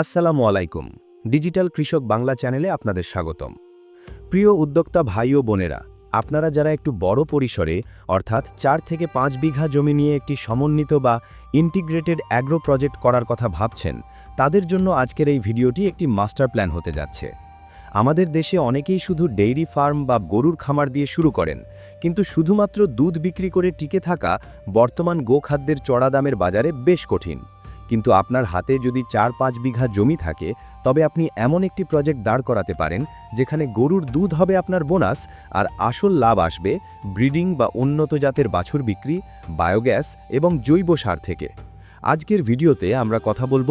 আসসালামু আলাইকুম। ডিজিটাল কৃষক বাংলা চ্যানেলে আপনাদের স্বাগতম। প্রিয় উদ্যোক্তা ভাই ও বোনেরা, আপনারা যারা একটু বড় পরিসরে, অর্থাৎ চার থেকে পাঁচ বিঘা জমি নিয়ে একটি সমন্বিত বা ইন্টিগ্রেটেড অ্যাগ্রো প্রজেক্ট করার কথা ভাবছেন, তাদের জন্য আজকের এই ভিডিওটি একটি মাস্টার প্ল্যান হতে যাচ্ছে। আমাদের দেশে অনেকেই শুধু ডেইরি ফার্ম বা গরুর খামার দিয়ে শুরু করেন, কিন্তু শুধুমাত্র দুধ বিক্রি করে টিকে থাকা বর্তমান গোখাদ্যের চড়া দামের বাজারে বেশ কঠিন। কিন্তু আপনার হাতে যদি চার পাঁচ বিঘা জমি থাকে, তবে আপনি এমন একটি প্রজেক্ট দাঁড় করাতে পারেন, যেখানে গরুর দুধ হবে আপনার বোনাস, আর আসল লাভ আসবে ব্রিডিং বা উন্নত জাতের বাছুর বিক্রি, বায়োগ্যাস এবং জৈব সার থেকে। আজকের ভিডিওতে আমরা কথা বলব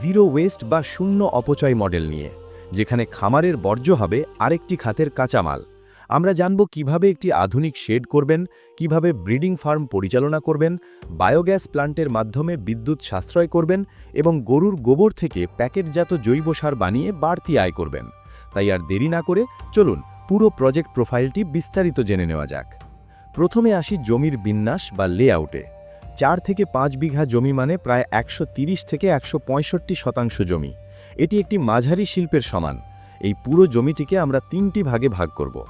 জিরো ওয়েস্ট বা শূন্য অপচয় মডেল নিয়ে, যেখানে খামারের বর্জ্য হবে আরেকটি খাতের কাঁচামাল। আমরা জানব কীভাবে একটি আধুনিক শেড করবেন, কীভাবে ব্রিডিং ফার্ম পরিচালনা করবেন, বায়োগ্যাস প্লান্টের মাধ্যমে বিদ্যুৎ সাশ্রয় করবেন এবং গরুর গোবর থেকে প্যাকেটজাত জৈব সার বানিয়ে বাড়তি আয় করবেন। তাই আর দেরি না করে চলুন পুরো প্রজেক্ট প্রোফাইলটি বিস্তারিত জেনে নেওয়া যাক। প্রথমে আসি জমির বিন্যাস বা লেআউটে। চার থেকে পাঁচ বিঘা জমি মানে প্রায় একশো থেকে একশো পঁয়ষট্টি শতাংশ জমি। এটি একটি মাঝারি শিল্পের সমান। এই পুরো জমিটিকে আমরা তিনটি ভাগে ভাগ করব।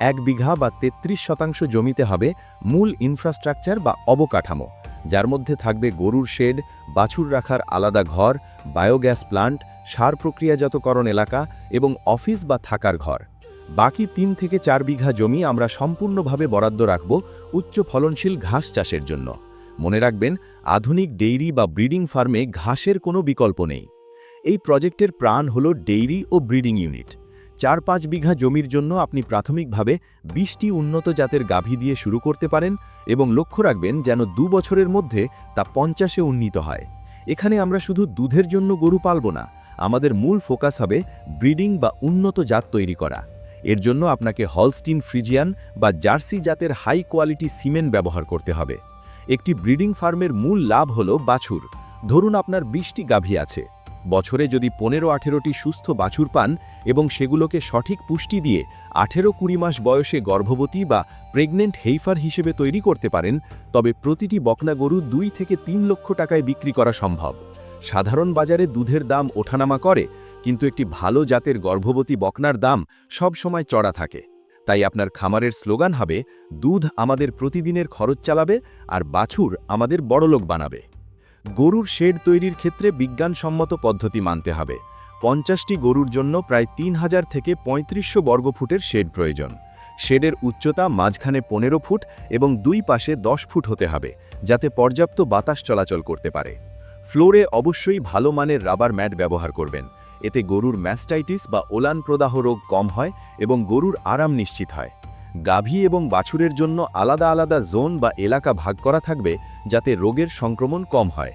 এক বিঘা বা ৩৩ শতাংশ জমিতে হবে মূল ইনফ্রাস্ট্রাকচার বা অবকাঠামো, যার মধ্যে থাকবে গরুর শেড বাছুর রাখার আলাদা ঘর বায়োগ্যাস প্লান্ট সার প্রক্রিয়াজাতকরণ এলাকা এবং অফিস বা থাকার ঘর। বাকি তিন থেকে চার বিঘা জমি আমরা সম্পূর্ণভাবে বরাদ্দ রাখব উচ্চ ফলনশীল ঘাস চাষের জন্য। মনে রাখবেন, আধুনিক ডেইরি বা ব্রিডিং ফার্মে ঘাসের কোনো বিকল্প নেই। এই প্রজেক্টের প্রাণ হল ডেইরি ও ব্রিডিং ইউনিট। চার পাঁচ বিঘা জমির জন্য আপনি প্রাথমিকভাবে বিশটি উন্নত জাতের গাভী দিয়ে শুরু করতে পারেন এবং লক্ষ্য রাখবেন যেন দু বছরের মধ্যে তা পঞ্চাশে উন্নীত হয়। এখানে আমরা শুধু দুধের জন্য গরু পালব না, আমাদের মূল ফোকাস হবে ব্রিডিং বা উন্নত জাত তৈরি করা। এর জন্য আপনাকে হলস্টিন ফ্রিজিয়ান বা জার্সি জাতের হাই কোয়ালিটি সিমেন্ট ব্যবহার করতে হবে। একটি ব্রিডিং ফার্মের মূল লাভ হল বাছুর। ধরুন আপনার বিশটি গাভী আছে। বছরে যদি পনেরো আঠেরোটি সুস্থ বাছুর পান এবং সেগুলোকে সঠিক পুষ্টি দিয়ে আঠেরো কুড়ি মাস বয়সে গর্ভবতী বা প্রেগনেন্ট হেইফার হিসেবে তৈরি করতে পারেন, তবে প্রতিটি বকনা গরু দুই থেকে তিন লক্ষ টাকায় বিক্রি করা সম্ভব। সাধারণ বাজারে দুধের দাম ওঠানামা করে, কিন্তু একটি ভালো জাতের গর্ভবতী বকনার দাম সব সময় চড়া থাকে। তাই আপনার খামারের স্লোগান হবে, দুধ আমাদের প্রতিদিনের খরচ চালাবে আর বাছুর আমাদের বড়লোক বানাবে। গরুর শেড তৈরির ক্ষেত্রে বিজ্ঞানসম্মত পদ্ধতি মানতে হবে। পঞ্চাশটি গরুর জন্য প্রায় তিন হাজার থেকে পঁয়ত্রিশশো বর্গফুটের শেড প্রয়োজন। শেডের উচ্চতা মাঝখানে পনেরো ফুট এবং দুই পাশে দশ ফুট হতে হবে, যাতে পর্যাপ্ত বাতাস চলাচল করতে পারে। ফ্লোরে অবশ্যই ভালো মানের রাবার ম্যাট ব্যবহার করবেন। এতে গরুর ম্যাস্টাইটিস বা ওলান প্রদাহ রোগ কম হয় এবং গরুর আরাম নিশ্চিত হয়। গাভী এবং বাছুরের জন্য আলাদা আলাদা জোন বা এলাকা ভাগ করা থাকবে যাতে রোগের সংক্রমণ কম হয়।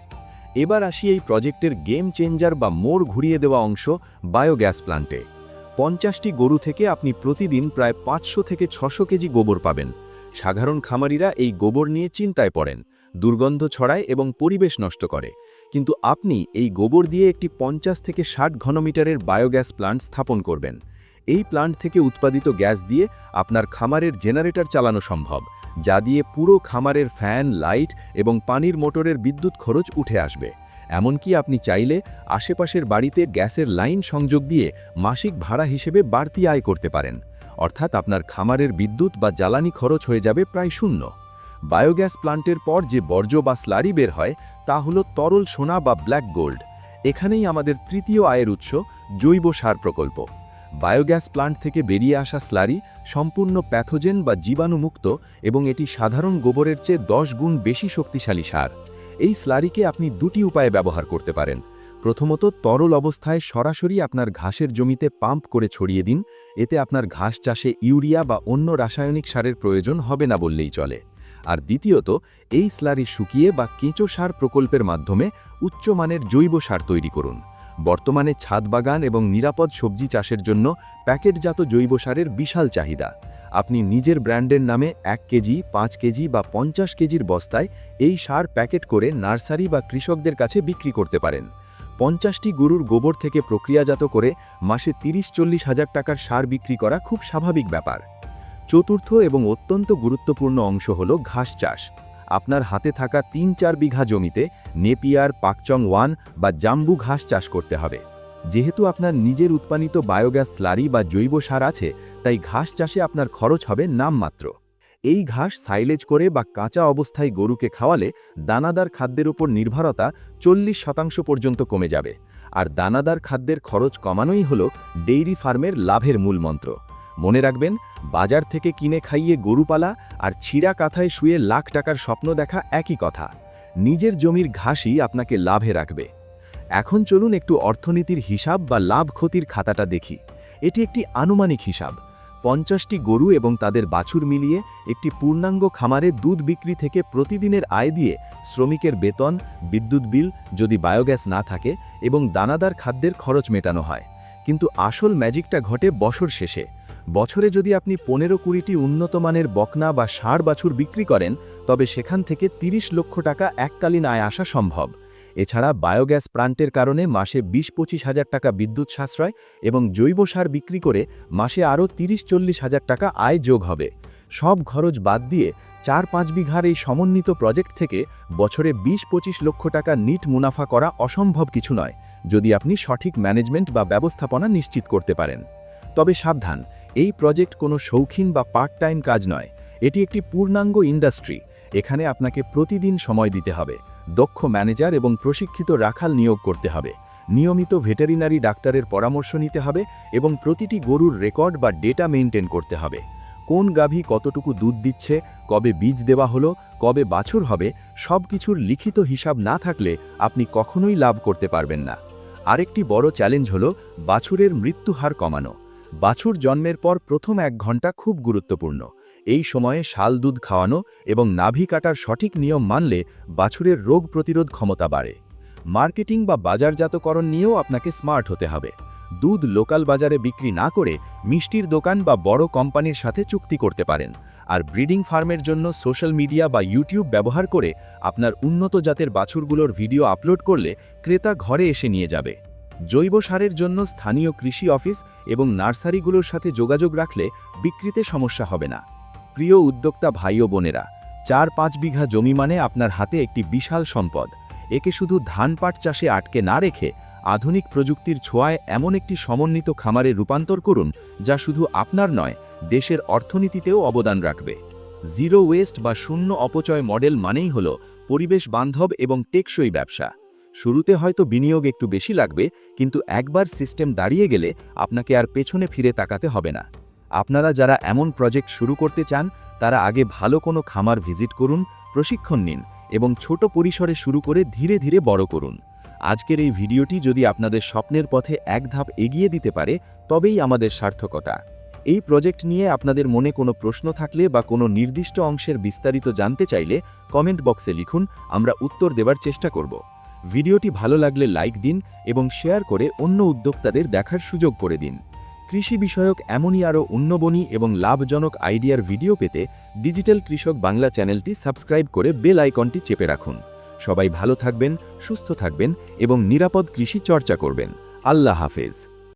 এবার আসি এই প্রজেক্টের গেম চেঞ্জার বা মোড় ঘুরিয়ে দেওয়া অংশ বায়োগ্যাস প্লান্টে। পঞ্চাশটি গরু থেকে আপনি প্রতিদিন প্রায় পাঁচশো থেকে ছশো কেজি গোবর পাবেন। সাধারণ খামারিরা এই গোবর নিয়ে চিন্তায় পড়েন, দুর্গন্ধ ছড়ায় এবং পরিবেশ নষ্ট করে। কিন্তু আপনি এই গোবর দিয়ে একটি পঞ্চাশ থেকে ষাট ঘনমিটারের বায়োগ্যাস প্লান্ট স্থাপন করবেন। এই প্লান্ট থেকে উৎপাদিত গ্যাস দিয়ে আপনার খামারের জেনারেটর চালানো সম্ভব, যা দিয়ে পুরো খামারের ফ্যান লাইট এবং পানির মোটরের বিদ্যুৎ খরচ উঠে আসবে। এমনকি আপনি চাইলে আশেপাশের বাড়িতে গ্যাসের লাইন সংযোগ দিয়ে মাসিক ভাড়া হিসেবে বাড়তি আয় করতে পারেন। অর্থাৎ আপনার খামারের বিদ্যুৎ বা জ্বালানি খরচ হয়ে যাবে প্রায় শূন্য। বায়োগ্যাস প্লান্টের পর যে বর্জ্য বা স্লারি বের হয়, তা হল তরল সোনা বা ব্ল্যাক গোল্ড এখানেই আমাদের তৃতীয় আয়ের উৎস জৈব সার প্রকল্প। বায়োগ্যাস প্লান্ট থেকে বেরিয়ে আসা স্লারি সম্পূর্ণ প্যাথোজেন বা জীবাণুমুক্ত এবং এটি সাধারণ গোবরের চেয়ে দশ গুণ বেশি শক্তিশালী সার। এই স্লারিকে আপনি দুটি উপায়ে ব্যবহার করতে পারেন। প্রথমত, তরল অবস্থায় সরাসরি আপনার ঘাসের জমিতে পাম্প করে ছড়িয়ে দিন। এতে আপনার ঘাস চাষে ইউরিয়া বা অন্য রাসায়নিক সারের প্রয়োজন হবে না বললেই চলে। আর দ্বিতীয়ত, এই স্লারি শুকিয়ে বা কেঁচো সার প্রকল্পের মাধ্যমে উচ্চমানের জৈব সার তৈরি করুন। বর্তমানে ছাদ বাগান এবং নিরাপদ সবজি চাষের জন্য প্যাকেটজাত জৈব সারের বিশাল চাহিদা। আপনি নিজের ব্র্যান্ডের নামে এক কেজি, পাঁচ কেজি বা পঞ্চাশ কেজির বস্তায় এই সার প্যাকেট করে নার্সারি বা কৃষকদের কাছে বিক্রি করতে পারেন। পঞ্চাশটি গরুর গোবর থেকে প্রক্রিয়াজাত করে মাসে তিরিশ চল্লিশ হাজার টাকার সার বিক্রি করা খুব স্বাভাবিক ব্যাপার। চতুর্থ এবং অত্যন্ত গুরুত্বপূর্ণ অংশ হল ঘাস চাষ। আপনার হাতে থাকা তিন চার বিঘা জমিতে নেপিয়ার, পাকচং ওয়ান বা জাম্বু ঘাস চাষ করতে হবে। যেহেতু আপনার নিজের উৎপাদিত বায়োগ্যাস স্লারি বা জৈব সার আছে, তাই ঘাস চাষে আপনার খরচ হবে নামমাত্র। এই ঘাস সাইলেজ করে বা কাঁচা অবস্থায় গরুকে খাওয়ালে দানাদার খাদ্যের উপর নির্ভরতা চল্লিশ শতাংশ পর্যন্ত কমে যাবে। আর দানাদার খাদ্যের খরচ কমানোই হল ডেইরি ফার্মের লাভের মূল মন্ত্র মনে রাখবেন, বাজার থেকে কিনে খাইয়ে গরুপালা আর ছিঁড়া কাঁথায় শুয়ে লাখ টাকার স্বপ্ন দেখা একই কথা। নিজের জমির ঘাসই আপনাকে লাভে রাখবে। এখন চলুন একটু অর্থনীতির হিসাব বা লাভ ক্ষতির খাতাটা দেখি। এটি একটি আনুমানিক হিসাব। পঞ্চাশটি গরু এবং তাদের বাছুর মিলিয়ে একটি পূর্ণাঙ্গ খামারে দুধ বিক্রি থেকে প্রতিদিনের আয় দিয়ে শ্রমিকের বেতন, বিদ্যুৎ বিল, যদি বায়োগ্যাস না থাকে এবং দানাদার খাদ্যের খরচ মেটানো হয়। কিন্তু আসল ম্যাজিকটা ঘটে বছর শেষে। বছরে যদি আপনি পনেরো কুড়িটি উন্নত মানের বকনা বা ষাঁড় বাছুর বিক্রি করেন, তবে সেখান থেকে ৩০ লক্ষ টাকা এককালীন আয় আসা সম্ভব। এছাড়া বায়োগ্যাস প্লান্টের কারণে মাসে বিশ পঁচিশ হাজার টাকা বিদ্যুৎ সাশ্রয় এবং জৈব সার বিক্রি করে মাসে আরও তিরিশ চল্লিশ হাজার টাকা আয় যোগ হবে। সব খরচ বাদ দিয়ে চার পাঁচ বিঘার এই সমন্বিত প্রজেক্ট থেকে বছরে বিশ পঁচিশ লক্ষ টাকা নিট মুনাফা করা অসম্ভব কিছু নয়, যদি আপনি সঠিক ম্যানেজমেন্ট বা ব্যবস্থাপনা নিশ্চিত করতে পারেন। তবে সাবধান, এই প্রজেক্ট কোনো শৌখিন বা পার্ট টাইম কাজ নয়, এটি একটি পূর্ণাঙ্গ ইন্ডাস্ট্রি, এখানে আপনাকে প্রতিদিন সময় দিতে হবে, দক্ষ ম্যানেজার এবং প্রশিক্ষিত রাখাল নিয়োগ করতে হবে, নিয়মিত ভেটেরিনারি ডাক্তারের পরামর্শ নিতে হবে এবং প্রতিটি গরুর রেকর্ড বা ডেটা মেনটেন করতে হবে, কোন গাভী কতটুকু দুধ দিচ্ছে, কবে বীজ দেওয়া হলো, কবে বাছুর হবে, সব কিছুর লিখিত হিসাব না থাকলে আপনি কখনোই লাভ করতে পারবেন না, আরেকটি বড় চ্যালেঞ্জ হল বাছুরের মৃত্যু হার কমানো বাছুর জন্মের পর প্রথম এক ঘণ্টা খুব গুরুত্বপূর্ণ। এই সময়ে শাল দুধ খাওয়ানো এবং নাভি কাটার সঠিক নিয়ম মানলে বাছুরের রোগ প্রতিরোধ ক্ষমতা বাড়ে। মার্কেটিং বা বাজারজাতকরণ নিয়েও আপনাকে স্মার্ট হতে হবে। দুধ লোকাল বাজারে বিক্রি না করে মিষ্টির দোকান বা বড় কোম্পানির সাথে চুক্তি করতে পারেন। আর ব্রিডিং ফার্মের জন্য সোশ্যাল মিডিয়া বা ইউটিউব ব্যবহার করে আপনার উন্নত জাতের বাছুরগুলোর ভিডিও আপলোড করলে ক্রেতা ঘরে এসে নিয়ে যাবে। জৈব সারের জন্য স্থানীয় কৃষি অফিস এবং নার্সারিগুলোর সাথে যোগাযোগ রাখলে বিক্রিতে সমস্যা হবে না। প্রিয় উদ্যোক্তা ভাই ও বোনেরা, চার পাঁচ বিঘা জমি মানে আপনার হাতে একটি বিশাল সম্পদ। একে শুধু ধান পাট চাষে আটকে না রেখে আধুনিক প্রযুক্তির ছোঁয়ায় এমন একটি সমন্বিত খামারে রূপান্তর করুন যা শুধু আপনার নয়, দেশের অর্থনীতিতেও অবদান রাখবে। জিরো ওয়েস্ট বা শূন্য অপচয় মডেল মানেই হল পরিবেশ বান্ধব এবং টেকসই ব্যবসা। শুরুতে হয়তো বিনিয়োগ একটু বেশি লাগবে, কিন্তু একবার সিস্টেম দাঁড়িয়ে গেলে আপনাকে আর পেছনে ফিরে তাকাতে হবে না। আপনারা যারা এমন প্রজেক্ট শুরু করতে চান, তারা আগে ভালো কোনো খামার ভিজিট করুন, প্রশিক্ষণ নিন এবং ছোট পরিসরে শুরু করে ধীরে ধীরে বড় করুন। আজকের এই ভিডিওটি যদি আপনাদের স্বপ্নের পথে এক ধাপ এগিয়ে দিতে পারে, তবেই আমাদের সার্থকতা। এই প্রজেক্ট নিয়ে আপনাদের মনে কোনো প্রশ্ন থাকলে বা কোনো নির্দিষ্ট অংশের বিস্তারিত জানতে চাইলে কমেন্ট বক্সে লিখুন, আমরা উত্তর দেবার চেষ্টা করব। ভিডিওটি ভালো লাগলে লাইক দিন এবং শেয়ার করে অন্য উদ্যোক্তাদের দেখার সুযোগ করে দিন। কৃষি বিষয়ক এমনই আরও উন্নবনী এবং লাভজনক আইডিয়ার ভিডিও পেতে ডিজিটাল কৃষক বাংলা চ্যানেলটি সাবস্ক্রাইব করে বেল আইকনটি চেপে রাখুন। সবাই ভালো থাকবেন, সুস্থ থাকবেন এবং নিরাপদ কৃষি চর্চা করবেন। আল্লাহ হাফেজ।